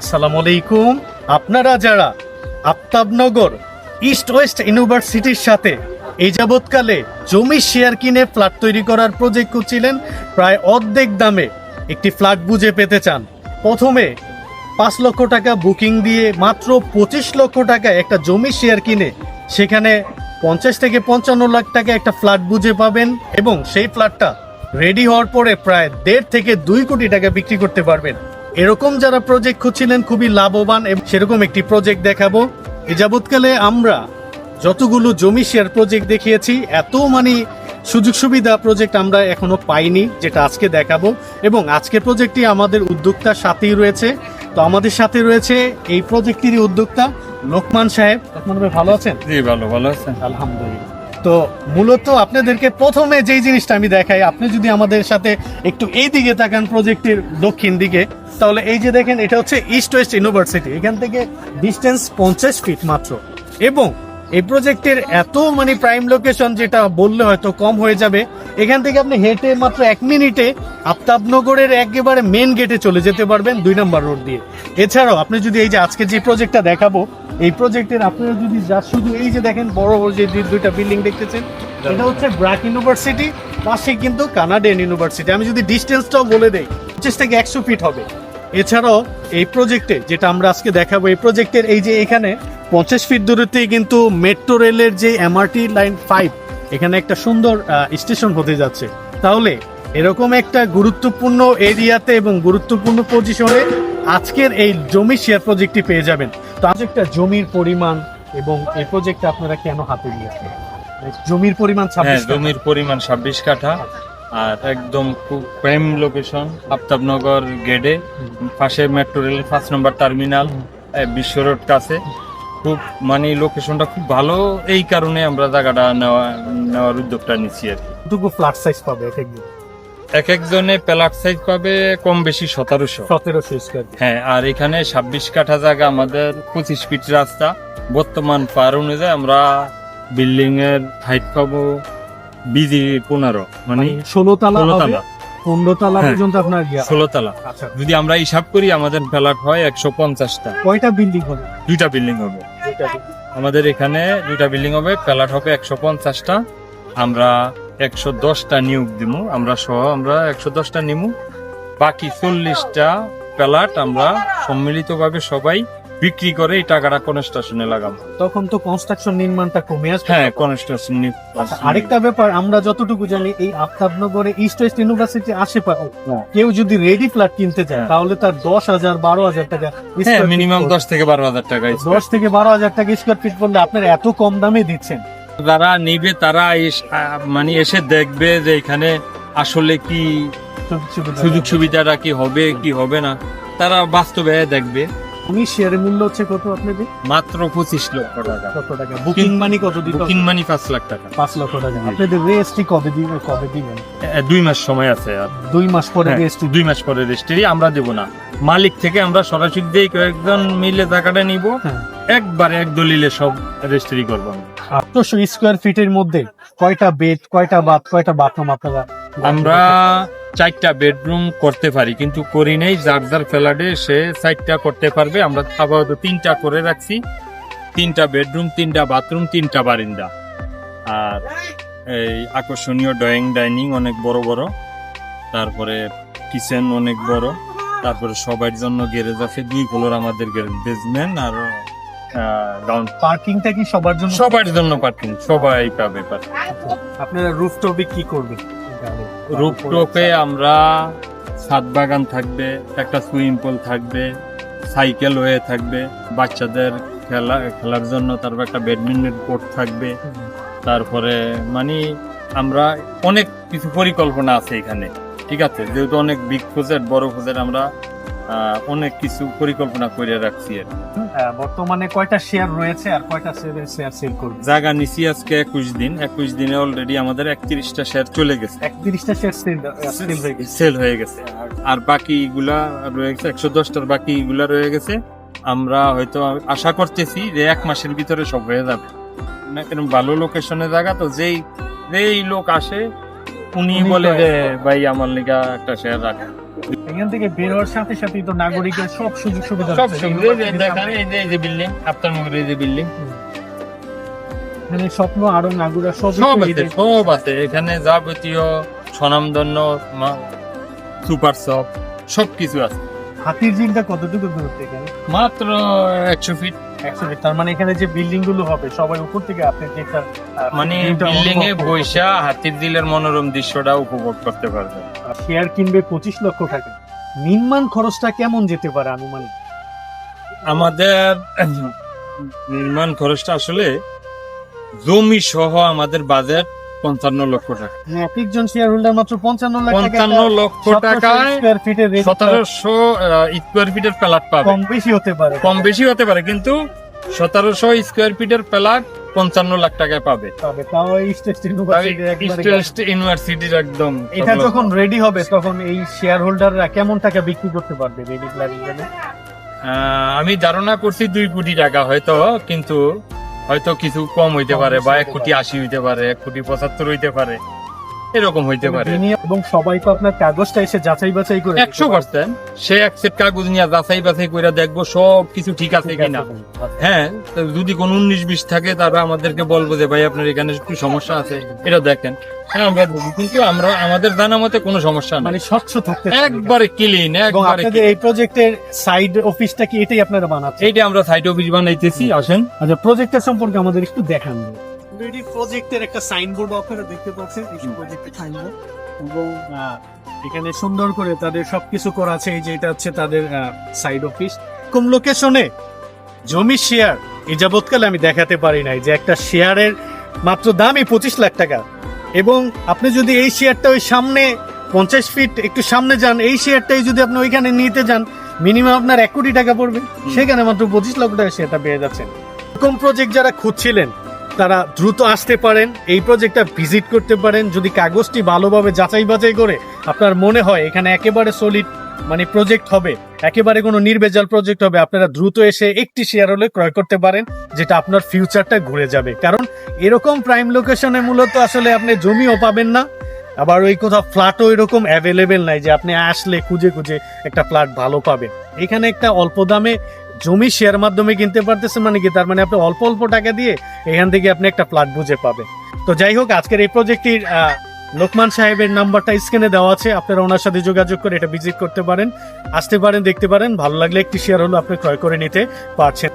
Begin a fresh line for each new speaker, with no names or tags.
আসসালামু আলাইকুম। আপনারা যারা আফতাবনগর ইস্ট ওয়েস্ট ইউনিভার্সিটির সাথে এই যাবৎকালে জমি শেয়ার কিনে ফ্ল্যাট তৈরি করার প্রজেক্ট করছিলেন, প্রায় অর্ধেক দামে একটি ফ্ল্যাট বুঝে পেতে চান। প্রথমে পাঁচ লক্ষ টাকা বুকিং দিয়ে মাত্র পঁচিশ লক্ষ টাকা একটা জমি শেয়ার কিনে সেখানে পঞ্চাশ থেকে পঞ্চান্ন লাখ টাকা একটা ফ্ল্যাট বুঝে পাবেন এবং সেই ফ্ল্যাটটা রেডি হওয়ার পরে প্রায় দেড় থেকে দুই কোটি টাকা বিক্রি করতে পারবেন। এরকম যারা প্রজেক্ট খুঁজছিলেন খুবই লাভবান এবং সেরকম একটি প্রজেক্ট দেখাবো। এ যাবৎকালে আমরা যতগুলো জমি শেয়ার প্রজেক্ট দেখিয়েছি এত মানে সুযোগ সুবিধা প্রজেক্ট আমরা এখনও পাইনি যেটা আজকে দেখাবো। এবং আজকের প্রজেক্টটি আমাদের উদ্যোক্তার সাথেই রয়েছে। তো আমাদের সাথে রয়েছে এই প্রজেক্টেরই উদ্যোক্তা লোকমান সাহেব। লোকমান ভাই ভালো আছেন?
জি ভালো ভালো আছেন।
আলহামদুলিল্লাহ। তো মূলত আপনাদেরকে প্রথমে যেই জিনিসটা আমি দেখাই, আপনি যদি আমাদের সাথে একটু এই দিকে তাকান প্রজেক্টের দক্ষিণ দিকে, তাহলে এই যে দেখেন, এটা হচ্ছে ইস্ট ওয়েস্ট ইউনিভার্সিটি এখান থেকে ডিস্টেন্স পঞ্চাশ ফিট মাত্র। এবং এই প্রজেক্টের এত মানে প্রাইম লোকেশন যেটা বললে হয়তো কম হয়ে যাবে, এখান থেকে আপনি হেঁটে মাত্র এক মিনিটে আফতাবনগরের একেবারে মেন গেটে চলে যেতে পারবেন দুই নম্বর রোড দিয়ে। এছাড়াও আপনি যদি এই যে আজকে যে প্রজেক্টটা দেখাবো, এই প্রজেক্টের আপনারা যদি যা শুধু এই যে দেখেন বড় বড় যে দুইটা বিল্ডিং দেখতেছেন, এটা হচ্ছে ব্র্যাক ইউনিভার্সিটি পাশে কিন্তু কানাডিয়ান ইউনিভার্সিটি আমি যদি ডিস্টেন্সটাও বলে দেই, পঁচিশ থেকে একশো ফিট হবে। এছাড়াও এই প্রজেক্টে যেটা আমরা আজকে দেখাবো, এই প্রজেক্টের এই যে এখানে পঞ্চাশ ফিট দূরত্বেই কিন্তু মেট্রো রেলের যে এমআরটি লাইন ফাইভ এখানে একটা সুন্দর স্টেশন হতে যাচ্ছে। তাহলে এরকম একটা গুরুত্বপূর্ণ এরিয়াতে এবং গুরুত্বপূর্ণ পজিশনে আজকের এই জমি শেয়ার প্রজেক্টটি পেয়ে যাবেন। তো আজ একটা জমির পরিমাণ এবং এই প্রজেক্টটা আপনারা কেন হাতে নিয়েছেন জমির পরিমাণ
হ্যাঁ
ছাব্বিশ
জমির পরিমাণ ছাব্বিশ কাঠা আর একদম খুব প্রাইম লোকেশন আফতাবনগর গেটে পাশে মেট্রো রেলের পাঁচ নম্বর টার্মিনাল বিশ্ব রোড কাছে। খুব মানে লোকেশনটা খুব ভালো এই কারণে আমরা জায়গাটা নেওয়া নেওয়ার উদ্যোগটা নিচ্ছি আর কি।
ফ্ল্যাট সাইজ পাবে এক একদিন
এক একজনে প্লাট সাইজ পাবে কম বেশি সতেরোশো।
সতেরোশো স্কোয়ার
হ্যাঁ আর এখানে ছাব্বিশ কাঠা জায়গা আমাদের পঁচিশ ফিট রাস্তা। বর্তমান পার অনুযায়ী আমরা বিল্ডিং এর হাইট পাবো বিজি পনেরো মানে
ষোলো তালা
ষোলো তালা
পনেরো তালা
হ্যাঁ।
পর্যন্ত আপনার
ষোলো তালা
আচ্ছা।
যদি আমরা হিসাব করি আমাদের ফ্ল্যাট হয় একশো পঞ্চাশটা।
কয়টা বিল্ডিং হবে?
দুইটা বিল্ডিং হবে। আমাদের এখানে দুইটা বিল্ডিং হবে ফ্ল্যাট হবে একশো পঞ্চাশটা। আমরা একশো দশটা নিয়োগ দিমু আমরা সহ আমরা একশো দশটা নিমু বাকি চল্লিশটা প্যালাট আমরা সম্মিলিতভাবে সবাই বিক্রি করে এই টাকাটা কনস্ট্রাকশনে লাগাবো
তখন তো কনস্ট্রাকশন নির্মাণটা কমে আসবে
হ্যাঁ কনস্ট্রাকশন
আচ্ছা, আরেকটা ব্যাপার আমরা যতটুকু জানি এই আফতাবনগরে ইস্ট ওয়েস্ট ইউনিভার্সিটি আশেপাশে
হ্যাঁ।
কেউ যদি রেডি ফ্ল্যাট কিনতে চায়
হ্যাঁ।
তাহলে তার দশ হাজার বারো হাজার টাকা
হ্যাঁ মিনিমাম
পড়বে।
দশ থেকে বারো হাজার টাকা
দশ থেকে বারো হাজার টাকা স্কোয়ার ফিট পড়লে আপনার এত কম দামে দিচ্ছেন
যারা নিবে তারা মানে এসে দেখবে যে এখানে আসলে কি
সুযোগ
সুবিধাটা কি হবে কি হবে না। তারা বাস্তবে দেখবে।
আমি শেয়ারের মূল্য হচ্ছে কত আপনাদের?
মাত্র পঁচিশ লক্ষ টাকা।
কত টাকা। বুকিং মানি কত দিতে
বুকিং মানি পাঁচ লাখ টাকা।
পাঁচ লক্ষ টাকা। আপনাদের রেজিস্ট্রি কবে দিবেন কবে দিবেন?
দুই মাস সময় আছে
দুই মাস পরে
হ্যাঁ,
রেজিস্ট্রি
দুই মাস পরে রেজিস্ট্রি আমরা দেব না। মালিক থেকে আমরা সরাসরি দিয়ে কয়েকজন মিলে টাকাটা নিব
হ্যাঁ।
একবারে এক দলিলে সব রেজিস্ট্রি করব।
আটশো স্কোয়ার ফিটের মধ্যে কয়টা বেড কয়টা বাথ কয়টা বাথরুম আপনারা?
আমরা চারটা বেডরুম করতে পারি কিন্তু করি নেই। যার যার ফ্ল্যাটে সে চারটা করতে পারবে। আমরা আপাতত তিনটা করে রাখছি। তিনটা বেডরুম তিনটা বাথরুম তিনটা বারিন্দা। আর এই আকর্ষণীয় ড্রয়িং ডাইনিং অনেক বড় বড়। তারপরে কিচেন অনেক বড়। তারপরে সবার জন্য গ্যারেজ আছে দুই ফ্লোর আমাদের গ্যারেজ বেসমেন্ট আর গ্রাউন্ড
পার্কিংটা কি সবার জন্য?
সবার জন্য পার্কিং সবাই পাবে পার্কিং।
আপনারা রুফটপে কি করবেন
রুপটপে আমরা ছাদ বাগান থাকবে, একটা সুইমিং পুল থাকবে, সাইকেল হয়ে থাকবে, বাচ্চাদের খেলা, খেলার জন্য তারপর একটা ব্যাডমিন্টন কোর্ট থাকবে, তারপরে মানে আমরা অনেক কিছু পরিকল্পনা আছে এখানে, ঠিক আছে? যেহেতু অনেক বিগ প্রজেক্ট বড় প্রজেক্ট আমরা অনেক কিছু পরিকল্পনা করে রাখছি আর
হ্যাঁ, বর্তমানে কয়টা শেয়ার রয়েছে আর কয়টা শেয়ার সেল করবে?
জায়গা নিছি আজকে একুশ দিন। একুশ দিনে অলরেডি আমাদের একত্রিশটা শেয়ার চলে গেছে।
একত্রিশটা শেয়ার সেল হয়ে গেছে।
আর বাকি গুলা রয়ে গেছে একশো দশটার বাকি গুলা রয়ে গেছে। আমরা হয়তো আশা করতেছি যে এক মাসের ভিতরে সব হয়ে যাবে। না এরকম ভালো লোকেশনে জায়গা তো যেই যেই লোক আসে উনি
উনি
বলে যে ভাই আমার লিগা একটা শেয়ার রাখেন
এখান থেকে বের হওয়ার সাথে সাথেই তো নাগরিকের সব সুযোগ সুবিধা
সব সুবিধা দেখেন এই যে এই যে বিল্ডিং আপনার মুখের এই যে বিল্ডিং
মানে স্বপ্ন আরও নাগুরা সব
সব আছে সব আছে। এখানে যাবতীয় স্বনামধন্য সুপার শপ সব কিছু আছে।
হাতির জিনটা কতটুকু দূরত্ব এখানে?
মাত্র একশো ফিট
একশো ফিট তার মানে এখানে যে বিল্ডিংগুলো হবে সবাই উপর থেকে আপনি যেটা
মানে বিল্ডিং এ বৈশা হাতির দিলের মনোরম দৃশ্যটা উপভোগ করতে পারবে
আর শেয়ার কিনবে পঁচিশ লক্ষ টাকা। নির্মাণ খরচটা কেমন যেতে পারে আনুমানিক?
আমাদের নির্মাণ খরচটা আসলে জমি সহ আমাদের বাজেট পঞ্চান্ন লক্ষ টাকা।
এক একজন শেয়ার হোল্ডার মাত্র পঞ্চান্ন টাকা
পঞ্চান্ন লক্ষ টাকায়
স্কোয়ার ফিটের
সতেরোশো স্কোয়ার ফিটের প্লাট পাবে।
কম বেশি হতে পারে।
কম বেশি হতে পারে কিন্তু সতেরোশো স্কোয়ার ফিটের প্লাট পঞ্চান্ন লাখ টাকায় পাবে।
তাও স্টেট ইউনিভার্সিটির
একদম
এটা যখন রেডি হবে তখন এই শেয়ার হোল্ডাররা কেমন টাকা বিক্রি করতে পারবে রেডি প্ল্যানিং
আমি ধারণা করছি দুই কোটি টাকা হয়তো কিন্তু হয়তো কিছু কম হইতে পারে বা এক কোটি আশি হইতে পারে এক কোটি পঁচাত্তর হইতে পারে। এরকম হইতে পারে।
এবং সবাই তো আপনার কাগজটা এসে যাচাই বাছাই করে
একশো পার্সেন্ট সে এক সেট কাগজ নিয়ে যাচাই বাছাই করে দেখব সব কিছু ঠিক আছে কিনা। হ্যাঁ যদি কোনো উনিশ বিশ থাকে তারা আমাদেরকে বলব যে ভাই আপনার এখানে একটু সমস্যা আছে। এটা দেখেন। হ্যাঁ আমরা। কিন্তু আমরা আমাদের জানা মতে কোনো সমস্যা
মানে
নাই
স্বচ্ছ থাকতে
একবারে ক্লিন একবারে
এই প্রজেক্টের সাইড অফিসটা কি? এটাই আপনারা বানাচ্ছেন।
এইটা আমরা সাইট অফিস বানাইতেছি আসেন।
আচ্ছা প্রজেক্টের সম্পর্কে আমাদের একটু দেখান। অলরেডি প্রজেক্টের একটা সাইনবোর্ড আপনারা দেখতে পাচ্ছেন এই প্রজেক্টের সাইনবোর্ড এবং এখানে সুন্দর করে তাদের সবকিছু করা আছে এই যে এটা হচ্ছে তাদের সাইড অফিস কোন লোকেশনে জমি শেয়ার এই যাবৎকালে আমি দেখাতে পারি নাই যে একটা শেয়ারের মাত্র দামই পঁচিশ লাখ টাকা। এবং আপনি যদি এই শেয়ারটা ওই সামনে পঞ্চাশ ফিট একটু সামনে যান এই শেয়ারটাই যদি আপনি ওইখানে নিতে যান মিনিমাম আপনার এক কোটি টাকা পড়বে। সেখানে মাত্র পঁচিশ লক্ষ টাকা শেয়ারটা পেয়ে যাচ্ছেন। এরকম প্রজেক্ট যারা খুঁজছিলেন তারা দ্রুত আসতে পারেন, এই প্রজেক্টটা ভিজিট করতে পারেন। যদি কাগজটি ভালোভাবে যাচাই বাছাই করে আপনার মনে হয় এখানে একেবারে সলিড মানে প্রজেক্ট হবে, একেবারে কোনো নির্বেজাল প্রজেক্ট হবে, আপনারা দ্রুত এসে একটি শেয়ার হলে ক্রয় করতে পারেন, যেটা আপনার ফিউচারটা ঘুরে যাবে। কারণ এরকম প্রাইম লোকেশনে মূলত আসলে আপনি জমিও পাবেন না আবার ওই কোথাও ফ্ল্যাটও এরকম অ্যাভেলেবেল নাই যে আপনি আসলে খুঁজে খুঁজে একটা ফ্ল্যাট ভালো পাবেন। এখানে একটা অল্প দামে জমি শেয়ার মাধ্যমে কিনতে পারতেছে মানে কি? তার মানে আপনি অল্প অল্প টাকা দিয়ে এখান থেকে আপনি একটা ফ্ল্যাট বুঝে পাবেন। তো যাই হোক, আজকের এই প্রজেক্টটির লোকমান সাহেবের নাম্বারটা স্ক্রিনে দেওয়া আছে। আপনারা ওনার সাথে যোগাযোগ করে এটা ভিজিট করতে পারেন, আসতে পারেন, দেখতে পারেন। ভালো লাগলে একটি শেয়ার হলো আপনি ক্রয় করে নিতে পারছেন।